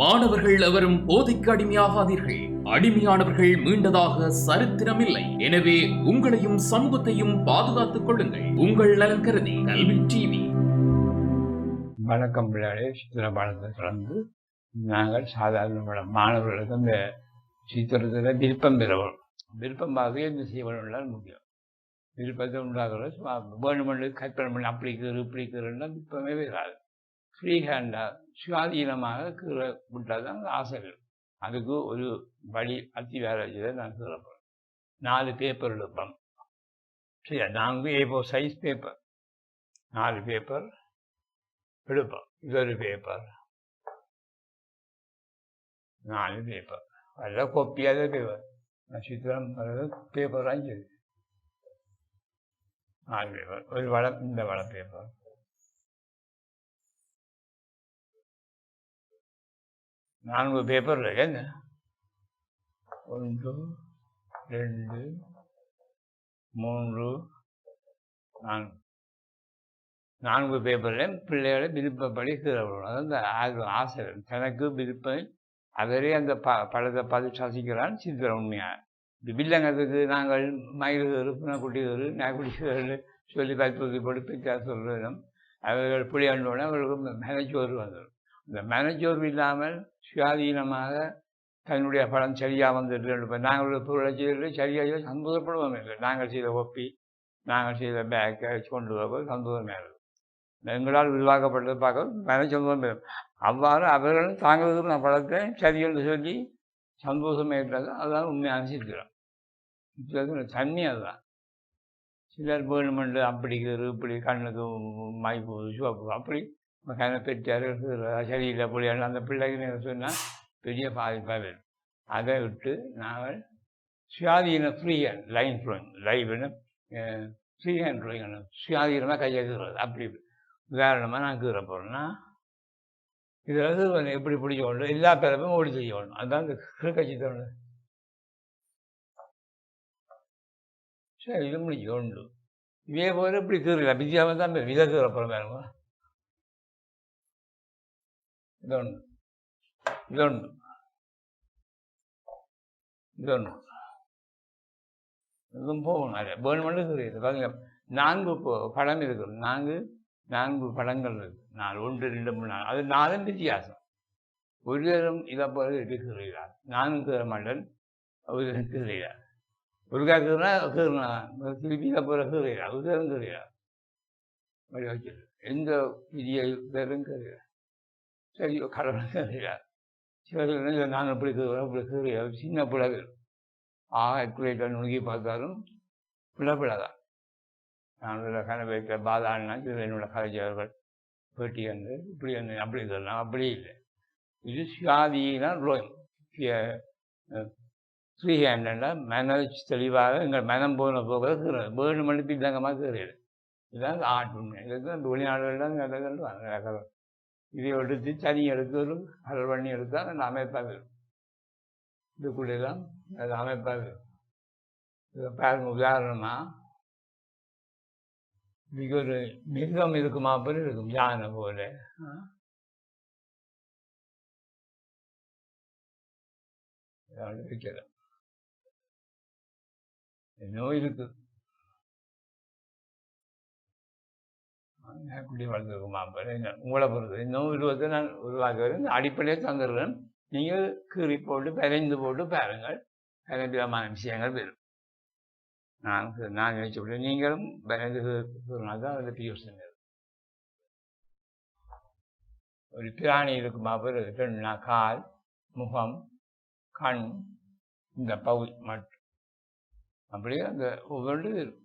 மாணவர்கள் எவரும் போதைக்கு அடிமையாகாதீர்கள். அடிமையானவர்கள் மீண்டதாக சரித்திரமில்லை. எனவே உங்களையும் சமூகத்தையும் பாதுகாத்துக் கொள்ளுங்கள். உங்கள் நலன் கருதி கல்வி டிவி. வணக்கம் பிள்ளைகளே. சித்திர பாடத்தை தொடர்ந்து நாங்கள் சாதாரண மாணவர்களுக்கு அந்த சித்திரத்தில் விருப்பம் பெறவும். விருப்பம் இந்த என்ன செய்யணும் முக்கியம். விருப்பத்தை உண்டாகிறது வேணுமென்று கற்பனை பண்ணி அப்படி இருக்கிற இப்படி இருக்கிறன்னா விருப்பமே வராது ஃப்ரீ ஹேண்டாக சுயாதீனமாக கீழே விட்டால் தான் ஆசைகள். அதுக்கு ஒரு வழி அத்தி வேலை செய்த நான் கீறப்போம் நாலு பேப்பர் எடுப்போம் சரியா? நாங்கள் ஏ சைஸ் பேப்பர் நாலு பேப்பர் எடுப்போம் இது ஒரு பேப்பர் நாலு பேப்பர் அதெல்லாம் கொப்பியாத பேப்பர் சித்திரம் பேப்பர் அஞ்சு நாலு பேப்பர் ஒரு வளம் இந்த வள பேப்பர் நான்கு பேப்பர் ஏங்க ஒன்று ரெண்டு மூன்று நான்கு. நான்கு பேப்பரில் பிள்ளைகளை விருப்பப்படி கீழே விடணும். அந்த ஆர்வம் ஆசை தனக்கு விருப்பம் அவரே அந்த ப பழத்தை பார்த்து சசிக்கிறான் சித்திரம் உண்மையாக இந்த வில்லங்கத்துக்கு நாங்கள் மயில்கள் புனக்குட்டிகள் நாய்க்குட்டிகள் சொல்லி கற்பூசி கொடுப்பிக்க சொல்கிறோம் அவர்கள் புளியாண்டோடனே அவர்களுக்கு மேனச்சோறு வந்துடும் இந்த மேனேஜரும் இல்லாமல் சுயாதீனமாக தன்னுடைய படம் சரியாக வந்துட்டு இப்போ நாங்கள் பொருளை செய்து சரியாக சந்தோஷப்படுவோம் இல்லை நாங்கள் செய்த ஒப்பி நாங்கள் செய்த பேக்கை கொண்டு வரப்போ சந்தோஷமே இருக்கும் எங்களால் உருவாக்கப்பட்டதை பார்க்க மேனேஜ சந்தோஷம் மேலும் அவ்வாறு அவர்களும் தாங்களுக்கு நான் படத்தை சரி என்று சொல்லி சந்தோஷம் ஏற்றது. அதுதான் உண்மையான சித்திரம். தண்ணி அதுதான். சிலர் வேணுமென்று அப்படி இப்படி கண்ணுக்கு மைப்பு சிவப்பு அப்படி கண்ணை பெற்றார் சரியில்லை புள்ளியாண்டு அந்த பிள்ளைக்கு சொன்னால் பெரிய பாதிப்பாக வரும். அதை விட்டு நாங்கள் சுயாதீன ஃப்ரீ ஹேண்ட் லைன் ட்ராயிங் லைவ்னு ஃப்ரீ ஹேண்ட் ட்ராயிங் சுயாதீனமாக கையெழுத்துறது. அப்படி உதாரணமாக நான் கீற போகிறேன்னா இதில் எப்படி பிடிச்ச கொண்டு எல்லா பேரப்பும் ஓடி செய்ய வேணும் அதுதான் இந்த கிருக்கட்சி தோணு சரி இது முடிஞ்சு உண்டு இதே போல் இப்படி கீறல வித்தியாசம் தான் விதை கீற போகிற மேலும் இதொன்று இதொன்று இதொன்று இதுவும் போகணும். அது வேணுமென்று தெரியுது பாருங்க நான்கு படம் இருக்கும் நான்கு நான்கு படங்கள் இருக்கு நாலு ஒன்று ரெண்டு மூணு நாலு. அது நாலும் வித்தியாசம். ஒருவரும் இதை போல இருக்கிறார் நானும் கீரமாடன் ஒருவரும் கீறுகிறார் ஒருக்கா கீறினா கீறினா திருப்பி இதை போல கீறுகிறார் ஒருவரும் கீறுகிறார் எந்த விதியை பேரும் கீறுகிறார் சரி கடவுள் கீறுகிறார் சில நான் இப்படி கீறுறேன் சின்ன பிள்ளைகள். ஆக எக்குலேட்டர் நுணுகி பார்த்தாலும் பிள்ளை பிள்ளை தான் நான் கண பாதாண்ணா இது என்னோட கலைஞர்கள் பேட்டி வந்து இப்படி வந்து அப்படி சொல்லலாம் அப்படி இல்லை. இது சுயாதீன ரோயம் ஃப்ரீ ஹேண்டா மனச்சு தெளிவாக எங்கள் மனம் போன போக கீறது வேறு மணிக்கு பித்தங்கமாக கீறது இதுதான் ஆர்ட் உண்மை இதுதான் வெளிநாடுகள் தான் இதை எடுத்து சனி எடுத்து ஒரு பண்ணி எடுத்தால் அந்த அமைப்பாக இருக்கும் இதுக்குள்ளே தான் அது அமைப்பாக இருக்கும் இதை பாருங்க உதாரணமாக மிக ஒரு மிருகம் இருக்குமா போல இருக்கும் யானை போல. வைக்கிறேன் நோய் இருக்குது எப்படி வளர்ந்துருக்கு மாப்பிள்ளை உங்களை பொறுத்து இன்னும் இருபத்தி நான் உருவாக்குறேன் அடிப்படையை தந்துடுறேன். நீங்கள் கீறி போட்டு பிரைந்து போட்டு பாருங்கள். விதமான விஷயங்கள் வரும். நான் நான் நினைச்சு விட நீங்களும் பயந்து தான் அதில் பியூஷன் ஒரு பிராணி இருக்குமா ரெண்டுனா கால் முகம் கண் இந்த பகுதி மட்டும் அப்படியே அந்த ஒவ்வொன்று இருக்கும்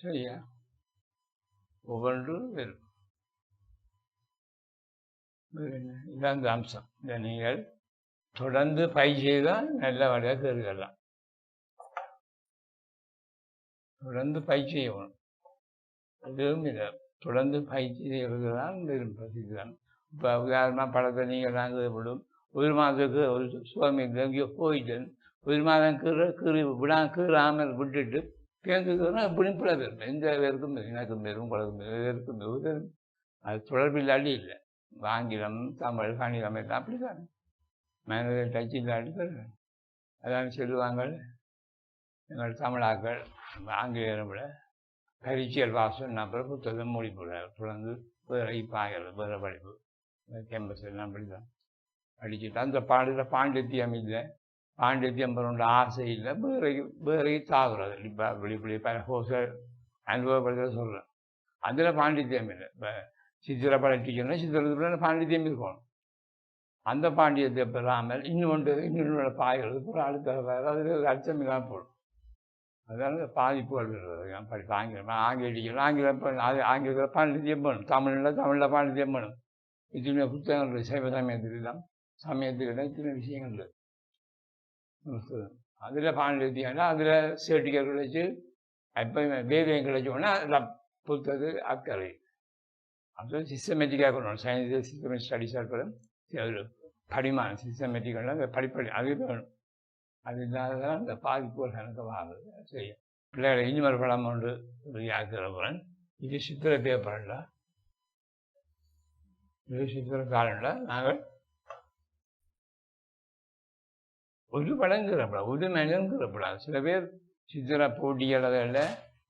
சரியா? ஒவ்வொன்றும் இருக்கும் இதான் இந்த அம்சம். இதை நீங்கள் தொடர்ந்து பயிர் செய்தால் நல்ல வழியாக கருதலாம் தொடர்ந்து பயிற்சி செய்யணும் அதுவும் இல்லை தொடர்ந்து பயிற்சி செய்வது தான் விரும்பி தான் இப்போ உதாரணமாக படத்தை நீங்கள் நாங்கள் விடும் ஒரு மாதத்துக்கு ஒரு சுவாமி எங்கேயோ போயிட்டேன் ஒரு மாதம் கீரை கீறி விடா கீறாமல் விட்டுட்டு கேட்குதுன்னா எப்படியும் பிள்ளை எந்த பேருக்கும் இனக்கும் வேறும் வரும் வேறுக்கும் வரும், பேருக்கும் அது தொடர்பு இல்லாடி இல்லை. ஆங்கிலம் தமிழ் ஆங்கிலம் எல்லாம் அப்படிதான் மேனேஜர் டச் இல்லாடி பெறுவேன் அதான் சொல்லுவாங்க எங்கள் தமிழாக்கள் ஆங்கிலேயரை விட கரிச்சியல் வாசம் அப்புறம் புத்தகம் மொழி போட தொடர்ந்து வேறு பாயல் வேறு படிப்பு கேம்பஸ் எல்லாம் அப்படிதான் அடிச்சுட்டு அந்த பாடலில் பாண்டித்யம் இல்லை. பாண்டித்யம் பண்ண ஆசை இல்லை வேறு வேறு தாகுறது இப்போ இப்படி இப்படி பல ஹோச அனுபவப்படுத்த சொல்கிறேன் அதில் பாண்டித்யம் இல்லை. இப்போ சித்திரை டீச்சர்னா சித்திரத்துக்குள்ள பாண்டித்யம் இருக்கணும் அந்த பாண்டியத்தை பெறாமல் இன்னொன்று இன்னொன்று பாய்கிறது. பூரா அடுத்த வேறு அதில் அச்சம் இல்லாமல் போடும். அதனால இந்த பாதிப்புகள் வருது படிப்பு ஆங்கிலம் ஆங்கிலம் ஆங்கிலம் அது ஆங்கிலத்தில் பாண்டித்யம் பண்ணும் தமிழில் தமிழில் பாண்டித்யம் பண்ணும் இத்தனை புத்தகங்கள் சைவ சமயத்துக்கு தான் சமயத்துக்கு தான் இத்தனை விஷயங்கள் அதில் அதில் பாண்டித்யம்னா அதில் சர்டிஃபிகேட் கிடைச்சி எப்போ வேதியம் கிடைச்சோன்னா அதில் புத்தது அக்கறை. அது சிஸ்டமேட்டிக்காக கொண்டு சயின்ஸ் சிஸ்டமேட்டிக் ஸ்டடிஸாக இருக்கிறது அது படிமானம் சிஸ்டமேட்டிக்கெல்லாம் அந்த படிப்படி அது வேணும். அது இல்லாததான் இந்த பாதிப்புகள் எனக்கு வாங்குது. செய்யும் பிள்ளைகளை இனிமேல் படம் ஒன்று ஆக்கிறவன் இது சித்திர பேப்பரில் இது சித்திர காலனில் நாங்கள் ஒரு வழங்குறப்படா ஒரு மனிதங்கிறப்படா சில பேர் சித்திர போட்டிகள் இல்லை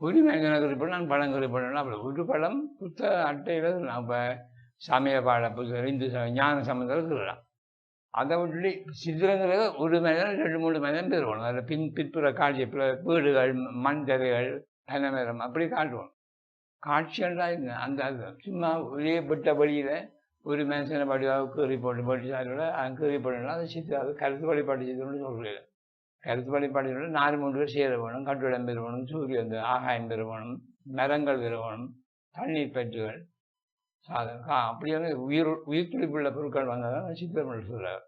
ஒரு மனிதனுக்கு நான் படம் அப்படி ஒரு பழம் புத்த அட்டையில் நான் இப்போ சமய பாட புத்தகம் இந்து ஞான சம்பந்தம் இருக்கலாம் அதை விட்டு சித்திரங்கிறது ஒரு மனிதன் ரெண்டு மூணு மனிதன் பெறுவோம் அதில் பின் பிற்புற காட்சி பிற வீடுகள் மண் தரைகள் கனமரம் அப்படி காட்டுவோம். காட்சியெல்லாம் இல்லை அந்த அது சும்மா ஒரே பட்ட வழியில் ஒரு மனுஷனை வடிவாக கீறி போட்டு போட்டு சாரோட அவன் கீறி போட்டோம்னா அது சித்திர அது கருத்து வழிபாடு செய்தோம்னு சொல்கிறேன் கருத்து வழிபாடு நாலு மூன்று பேர் சேர வேணும் கட்டுடம் பெறுவணும் சூரியன் ஆகாயம் பெறுவணும் மரங்கள் பெறுவணும் தண்ணீர் பெற்றுகள் சாதம் அப்படி அப்படியான உயிர் உயிர் துடிப்புள்ள பொருட்கள் வந்தால் தான் சித்திரங்கள் சொல்கிறார்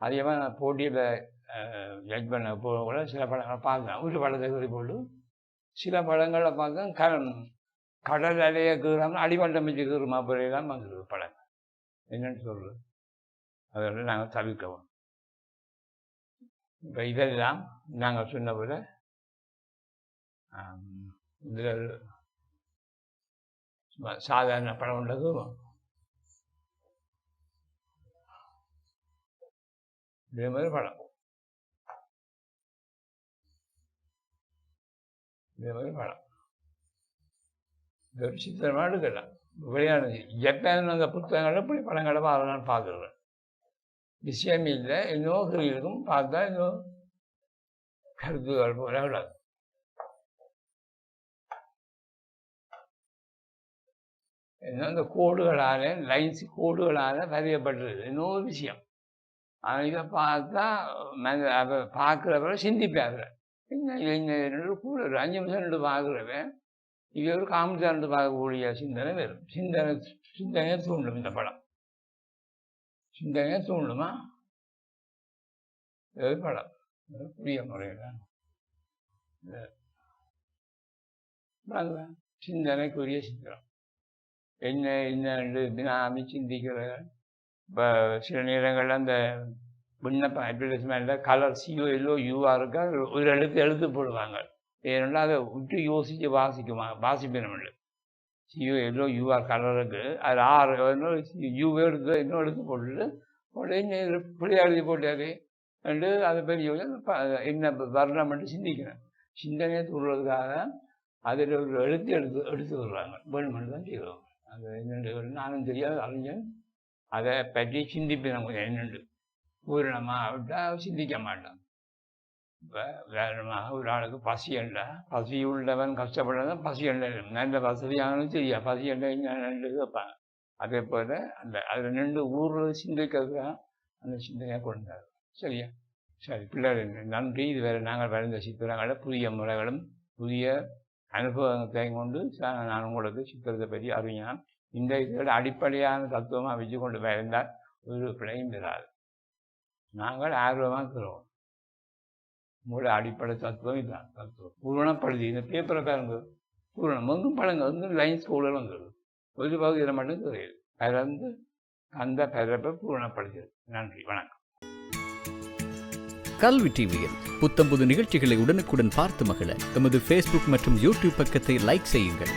அதிகமாக நான் போட்டியில் ஜட்ஜ் பண்ண போக கூட சில படங்களை பார்க்கலாம் ஒரு படத்தை குறி போட்டு சில படங்களை பார்க்க க கடல் அலைய கீறாமல் அடிமட்டம் வச்சு கீறுமா பிறகுதான் வந்துருக்கு படம் என்னன்னு சொல்றது அதோட நாங்கள் தவிர்க்கவும். இப்போ இதெல்லாம் நாங்கள் சொன்னபோல இதில் சாதாரண படம் உள்ளதும் இதே மாதிரி படம் இதே மாதிரி படம் இது ஒரு சித்திரமாக எடுக்கலாம். விளையாடு. ஜப்பான் அந்த புத்தகங்களில் இப்படி படங்களை வரலான்னு பார்க்குறேன் விஷயம் இல்லை. இன்னும் இருக்கும். பார்த்தா இன்னும் கருத்துகள் போல விடாது இன்னும் இந்த கோடுகளால் லைன்ஸ் கோடுகளால் வரையப்பட்டிருக்கு இன்னொரு விஷயம். அவன் இதை பார்த்தா மன- அதை பார்க்குறவரை சிந்திப்பாரு என்ன என்ன ரெண்டு கூட ஒரு அஞ்சு நிமிஷம் ரெண்டு பார்க்குறவன் இது ஒரு காமிச்சா பார்க்கக்கூடிய சிந்தனை வரும் சிந்தனை சிந்தனையை தூண்டும் இந்த படம். சிந்தனையை தூண்டுமா? இது படம். புதிய முறையில். சிந்தனைக்குரிய சித்திரம். என்ன என்னன்னு தினாமி சிந்திக்கிற இப்போ சில நேரங்களில் அந்த விண்ணப்ப அட்வர்டைஸ்மெண்ட்டில் கலர் சியோ எல்லோ யூவாக இருக்கா? ஒரு எழுத்து எழுத்து போடுவாங்க. ஏன்னா அதை விட்டு யோசித்து வாசிக்குமா வாசிப்பினமில்லை சியோ எல்லோ யூஆர் கலருக்கு அது ஆறு யூவே எடுத்து இன்னும் எடுத்து போட்டுட்டு உடனே பிள்ளையா எழுதி போட்டாரு ரெண்டு அதை பெரிய என்ன வர்ணம் மட்டும் சிந்திக்கிறேன் சிந்தனையை தூடுறதுக்காக அதில் ஒரு எழுத்து எடுத்து எடுத்து விடுறாங்க வேணுமென்று தான் செய்வாங்க அது என்னென்று நானும் தெரியாது அறிஞன் அதை பற்றி சிந்திப்பேன் கொஞ்சம் என்னென்று பூரணமாக விட்டால் சிந்திக்க மாட்டான் வேறமாக ஒரு ஆளுக்கு பசி இல்லை. பசி உள்ளவன் கஷ்டப்படுறவன் பசி இல்லை. நல்ல வசதியானது சரியா பசி இல்லை நின்று வைப்பாங்க அதே போல் அந்த அதில் நின்று ஊரில் சிந்திக்கிறதுக்கு அந்த சிந்தனையாக கொண்டாரு சரியா? சரி பிள்ளைகள் நன்றி. இது வேறு நாங்கள் வரைந்த சித்திரங்களை புதிய முறைகளும் புதிய அனுபவத்தை கொண்டு ச- நான் உங்களுக்கு சித்திரத்தை பற்றி அறிஞான். இந்த இதோட அடிப்படையான தத்துவமாக வச்சு கொண்டு இருந்தால் ஒரு பிழையும் பெறாது. நாங்கள் ஆர்வமாக இருக்கிறோம். உங்களுடைய அடிப்படை தத்துவம் இதுதான் தத்துவம். பூரணப்படுத்தி இந்த பேப்பரை பாருங்க. பூரணம். எங்கும் பழங்க. வந்து லைன் கூட வந்துடுது ஒரு பகுதியில் மட்டும் தெரியுது பிறந்து அந்த பிறப்பை பூரணப்படுத்துது நன்றி. வணக்கம். கல்வி டிவியில் புத்தம்புது நிகழ்ச்சிகளை உடனுக்குடன் பார்த்து மகிழ. எமது ஃபேஸ்புக் மற்றும் யூடியூப் பக்கத்தை லைக் செய்யுங்கள்.